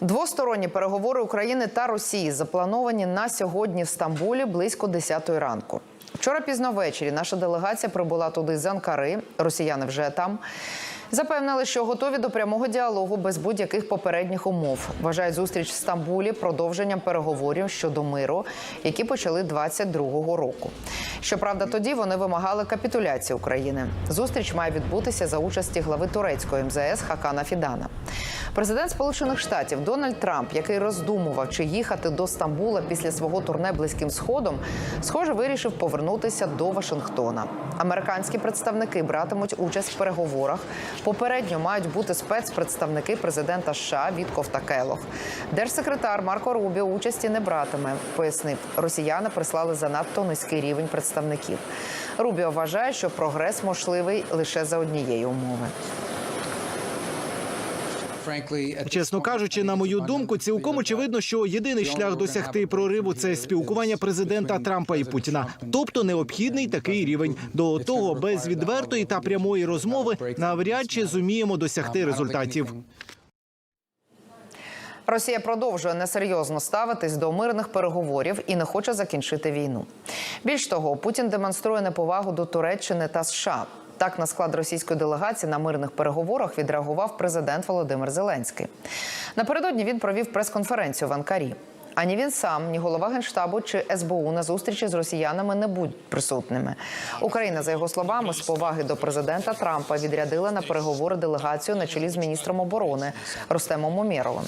Двосторонні переговори України та Росії заплановані на сьогодні в Стамбулі близько 10 ранку. Вчора пізно ввечері наша делегація прибула туди з Анкари. Росіяни вже там. Запевнили, що готові до прямого діалогу без будь-яких попередніх умов. Вважають зустріч в Стамбулі продовженням переговорів щодо миру, які почали 22-го року. Щоправда, тоді вони вимагали капітуляції України. Зустріч має відбутися за участі глави турецької МЗС Хакана Фідана. Президент Сполучених Штатів Дональд Трамп, який роздумував, чи їхати до Стамбула після свого турне близьким сходом, схоже, вирішив повернутися до Вашингтона. Американські представники братимуть участь в переговорах. Попередньо мають бути спецпредставники президента США Вітков та Келох. Держсекретар Марко Рубіо участі не братиме. Пояснив, росіяни прислали занадто низький рівень представників. Рубіо вважає, що прогрес можливий лише за однієї умови. Чесно кажучи, на мою думку, цілком очевидно, що єдиний шлях досягти прориву це спілкування президента Трампа і Путіна, тобто необхідний такий рівень. До того без відвертої та прямої розмови навряд чи зуміємо досягти результатів. Росія продовжує несерйозно ставитись до мирних переговорів і не хоче закінчити війну. Більш того, Путін демонструє неповагу до Туреччини та США. Так на склад російської делегації на мирних переговорах відреагував президент Володимир Зеленський. Напередодні він провів прес-конференцію в Анкарі. Ані він сам, ні голова генштабу чи СБУ на зустрічі з росіянами не будуть присутніми. Україна, за його словами, з поваги до президента Трампа відрядила на переговори делегацію на чолі з міністром оборони Рустемом Умєровим.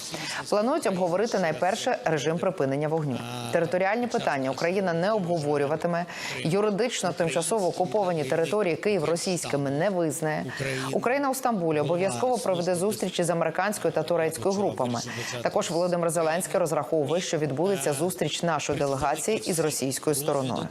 Планують обговорити найперше режим припинення вогню. Територіальні питання Україна не обговорюватиме. Юридично тимчасово окуповані території Київ російськими не визнає. Україна у Стамбулі обов'язково проведе зустрічі з американською та турецькою групами. Також Володимир Зеленський розраховує, що відбудеться зустріч нашої делегації із російською стороною.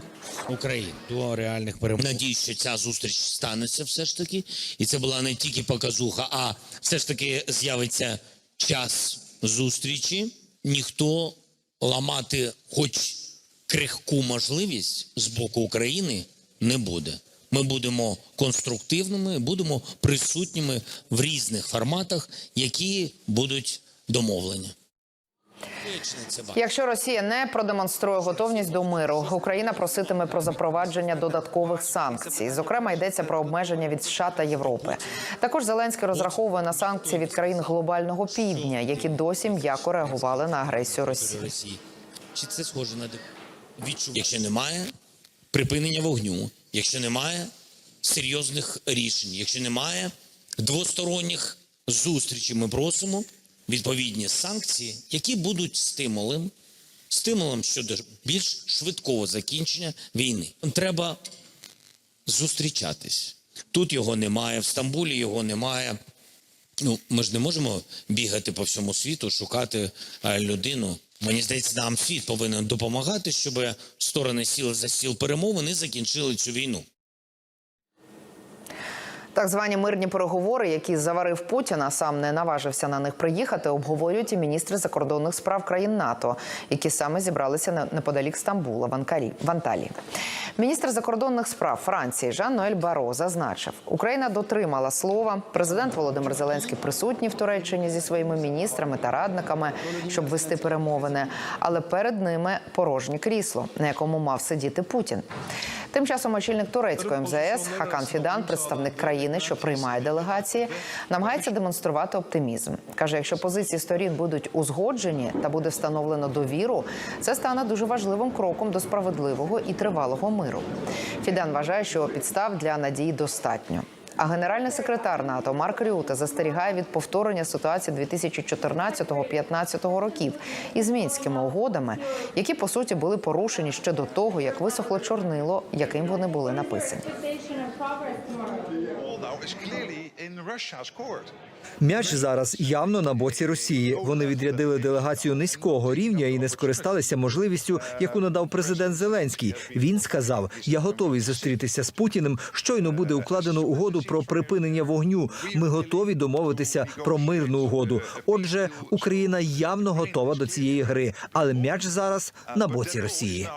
України до реальних перемог. Надіюсь, що ця зустріч станеться все ж таки, і це була не тільки показуха, а все ж таки з'явиться час зустрічі. Ніхто ламати, хоч крихку можливість з боку України, не буде. Ми будемо конструктивними, будемо присутніми в різних форматах, які будуть домовлені. Якщо Росія не продемонструє готовність до миру, Україна проситиме про запровадження додаткових санкцій. Зокрема, йдеться про обмеження від США та Європи. Також Зеленський розраховує на санкції від країн глобального півдня, які досі м'яко реагували на агресію Росії. Чи це схоже на відчуття? Якщо немає припинення вогню, якщо немає серйозних рішень, якщо немає двосторонніх зустрічей, ми просимо відповідні санкції, які будуть стимулом, стимулом щодо більш швидкого закінчення війни. Треба зустрічатись. Тут його немає, в Стамбулі його немає. Ну, ми ж не можемо бігати по всьому світу, шукати е, людину. Мені здається, нам світ повинен допомагати, щоб сторони сіли за стіл перемовин і закінчили цю війну. Так звані мирні переговори, які заварив Путін, а сам не наважився на них приїхати, обговорюють і міністри закордонних справ країн НАТО, які саме зібралися неподалік Стамбула в Анкарі в Анталії. Міністр закордонних справ Франції Жан-Ноель Баро зазначив, Україна дотримала слова. Президент Володимир Зеленський присутній в Туреччині зі своїми міністрами та радниками, щоб вести перемовини. Але перед ними порожнє крісло, на якому мав сидіти Путін. Тим часом очільник турецької МЗС Хакан Фідан, представник країни, що приймає делегації, намагається демонструвати оптимізм. каже, якщо позиції сторін будуть узгоджені та буде встановлено довіру, це стане дуже важливим кроком до справедливого і тривалого миру. Фідан вважає, що підстав для надії достатньо. А генеральний секретар НАТО Марк Рюте застерігає від повторення ситуації 2014-2015 років із мінськими угодами, які по суті були порушені ще до того, як висохло чорнило, яким вони були написані. М'яч зараз явно на боці Росії. Вони відрядили делегацію низького рівня і не скористалися можливістю, яку надав президент Зеленський. Він сказав: Я готовий зустрітися з Путіним. Щойно буде укладено угоду про припинення вогню. Ми готові домовитися про мирну угоду. Отже, Україна явно готова до цієї гри, але м'яч зараз на боці Росії.